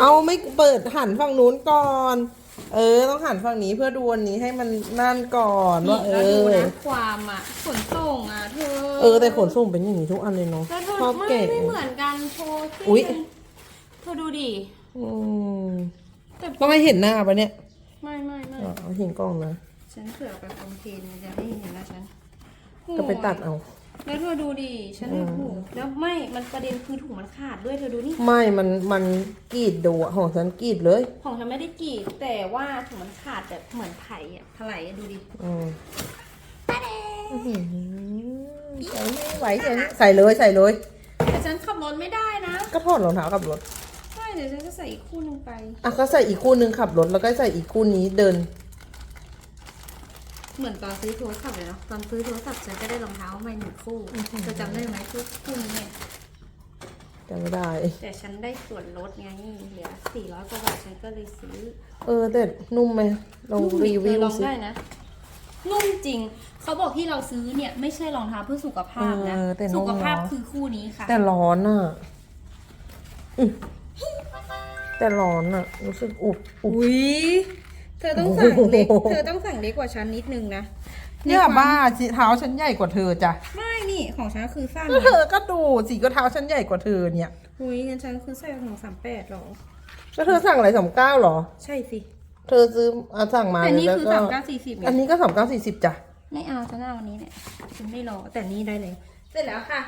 เอาไม่เปิดหันฝั่งนู้นก่อน เออ ต้องหันฝั่งนี้เพื่อดูอันนี้ให้มันนั่นก่อนว่าเอแล้วดูอ นะความอะขนส่งอะเธอเออแต่ขนส่งเป็นอย่างนี้ทุกอันเลยเนาะแล้วเธอชอบไม่แกะไม่เหมือนกันโชว์อุ๊ย เธอดูดิอืมแต่ต้องให้เห็นหน้าปะเนี่ยไม่ไม่ไม่อ๋อเห็นกล้องนะฉันเผื่อไปคอมเพลนมันจะไม่เห็นนะฉันก็ไปตัดเอา แล้วเธอดูดิฉันแบบโอ้โหแล้วไม่มันประเด็นคือถุงมันขาดด้วยเธอดูนี่ไม่มันมันกรีดดูอะของฉันกรีดเลย ของฉันไม่ได้กรีดแต่ว่าถุงมันขาดแบบเหมือนไผ่อะถลายอะดูดิอืมอื้อหือใส่ไม่ไหวใส่ไม่ใส่เลยใส่เลย แต่ฉันขับรถไม่ได้นะก็ถอดรองเท้าขับรถใช่เดี๋ยวฉันจะใส่อีกคู่หนึงไปอะก็ใส่อีกคู่หนึ่งขับรถแล้วก็ใส่อีกคู่นี้เดิน เหมือนตอนซื้อโทรศัพท์เลยเนาะตอนซื้อโทรศัพท์ฉันก็ได้รองเท้าใหม่หนึ่งคู่เธอจำได้ไหมคู่คู่นี้เนี่ยจำไม่ได้ แต่ฉันได้ส่วนลดไงเหลือ400กว่าบาทฉันก็เลยซื้อเออแต่นุ่มไหมลองรีวิวลองสิได้นะนุ่มจริง เขาบอกที่เราซื้อเนี่ยไม่ใช่รองเท้าเพื่อสุขภาพนะเออแต่สุนุ่มขภาพเนาะคือคู่นี้ค่ะ แต่ร้อนอะอืมแต่ร้อนอะ รู้สึกอุบอุบอุ้ยเธอต้องสั่งเล็กโอ้โหเธอต้องสั่งเล็กกว่าฉันนิดนึงนะเนี่ยในควมบ้าสิเท้าฉันใหญ่กว่าเธอจ้ะไม่นี่ของฉันคือสั้นก็เธอก็ดูสิก็เท้าฉันใหญ่กว่าเธอเนี่ยอุ้ยงั้นฉันคือใส่ของสามแปดหรอแล้วเธอสั่งอะไรสามเก้าหรอ ใช่สิ เธอซื้ออะสั่งมาแต่นี่แล้วคือก็สามเก้าสี่สิบไงอันนี้ก็สามเก้าสี่สิบจ้ะ ไม่เอาฉันเอาวันนี้เนี่ยฉันไม่รอแต่นี่ได้เลย เสร็จแล้วค่ะ